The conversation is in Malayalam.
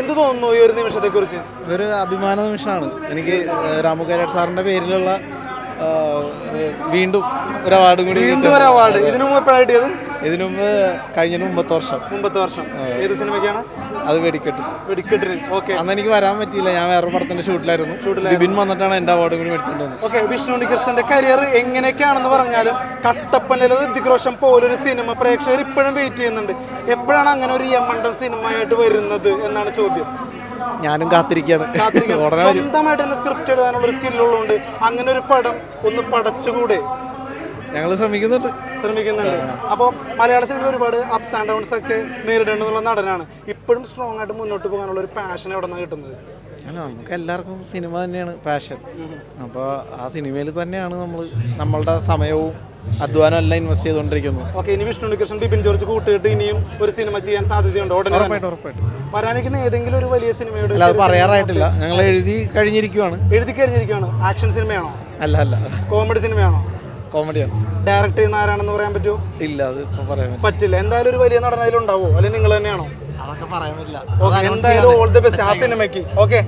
എന്ത് തോന്നുന്നു ഈ ഒരു നിമിഷത്തെ കുറിച്ച് ഇതൊരു അഭിമാന നിമിഷമാണ്. എനിക്ക് രാമു കൈരാട്ട് സാറിന്റെ പേരിലുള്ള വീണ്ടും ഒരു അവാർഡും കൂടി വീണ്ടും ഒരു അവാർഡ്. ഇതിനു മുമ്പ് എപ്പോഴാണ് കിട്ടിയത്? ഇതിനു മുമ്പ് കഴിഞ്ഞ മുമ്പത്തെ വർഷം. മുമ്പത്തെ വർഷം. ഏത് സിനിമയ്ക്കാണ്? അത് വെടിക്കെട്ട്. വെടിക്കെട്ടിന് ഓക്കെ. അന്ന് എനിക്ക് വരാൻ പറ്റിയില്ല. ഞാൻ വേറെ പടത്തിന്റെ ഷൂട്ടിലായിരുന്നു. ബിബിൻ വന്നിട്ടാണ് എന്റെ അവാർഡ് കൂടി മേടിച്ചിട്ടുണ്ട് ഓക്കെ വിഷ്ണു ഉണ്ണികൃഷ്ണന്റെ കരിയർ എങ്ങനെയൊക്കെയാണെന്ന് പറഞ്ഞാലും കട്ടപ്പനയിലെ ഋതിക് റോഷൻ പോലൊരു സിനിമ പ്രേക്ഷകർ ഇപ്പോഴും വെയിറ്റ് ചെയ്യുന്നുണ്ട്. എപ്പോഴാണ് അങ്ങനെ ഒരു യമണ്ടൻ സിനിമയായിട്ട് വരുന്നത് എന്നാണ് ചോദ്യം. ഞാനും കാത്തിരിക്കുകയാണ് സ്വന്തമായിട്ട് തന്നെ സ്ക്രിപ്റ്റ് എഴുതാനുള്ള ഒരു സ്കില്ലുള്ളതുകൊണ്ട് അങ്ങനെ ഒരു പടം ഒന്ന് പടച്ചുകൂടെ? ഞങ്ങൾ ശ്രമിക്കുന്നുണ്ട്. ശ്രമിക്കുന്നുണ്ട് അപ്പോൾ മലയാള സിനിമയിൽ ഒരുപാട് അപ്സ് ആൻഡ് ഡൗൺസ് ഒക്കെ നേരിടേണ്ടതുള്ള നടനാണ്. ഇപ്പോഴും സ്ട്രോങ് ആയിട്ട് മുന്നോട്ട് പോകാനുള്ള ഒരു പാഷൻ എവിടെ നിന്നാണ് കിട്ടുന്നത്? അല്ല നമുക്ക് എല്ലാവർക്കും സിനിമ തന്നെയാണ് പാഷൻ അപ്പോൾ ആ സിനിമയിൽ തന്നെയാണ് നമ്മൾ നമ്മളുടെ സമയവും അധ്വാനം എല്ലാം ഇൻവെസ്റ്റ് ചെയ്തുകൊണ്ടിരിക്കുന്നത്. ഓക്കെ ഇനി വിഷ്ണു കൃഷ്ണൻ ബിപിൻ ജോർജ് കൂട്ടിയിട്ട് ഇനിയും ഒരു സിനിമ ചെയ്യാൻ സാധ്യതയുണ്ട്? ഉറപ്പായിട്ട് ഉറപ്പായിട്ട്. വരാനിരിക്കുന്ന ഏതെങ്കിലും ഒരു വലിയ സിനിമയുടെ അല്ല അത് പറയാറായിട്ടില്ല. ഞങ്ങൾ എഴുതി കഴിഞ്ഞിരിക്കുവാണ്. എഴുതി കഴിഞ്ഞിരിക്കുകയാണ് ആക്ഷൻ സിനിമയാണോ? അല്ല അല്ല. കോമഡി സിനിമയാണോ? കോമഡിയാണ് ഡയറക്റ്റ് ചെയ്യുന്ന ആരാണെന്ന് പറയാൻ പറ്റുമോ? ഇല്ല അത് ഇപ്പം പറയാൻ പറ്റില്ല. പറ്റില്ല. എന്തായാലും ഒരു വലിയ നടൻ അതിലുണ്ടാവോ അല്ലെങ്കിൽ നിങ്ങൾ തന്നെയാണോ? അതൊക്കെ പറയാൻ പറ്റില്ല. ഓക്കെ എന്തായാലും ഓൾ ദി ബെസ്റ്റ് ആ സിനിമയ്ക്ക്. ഓക്കെ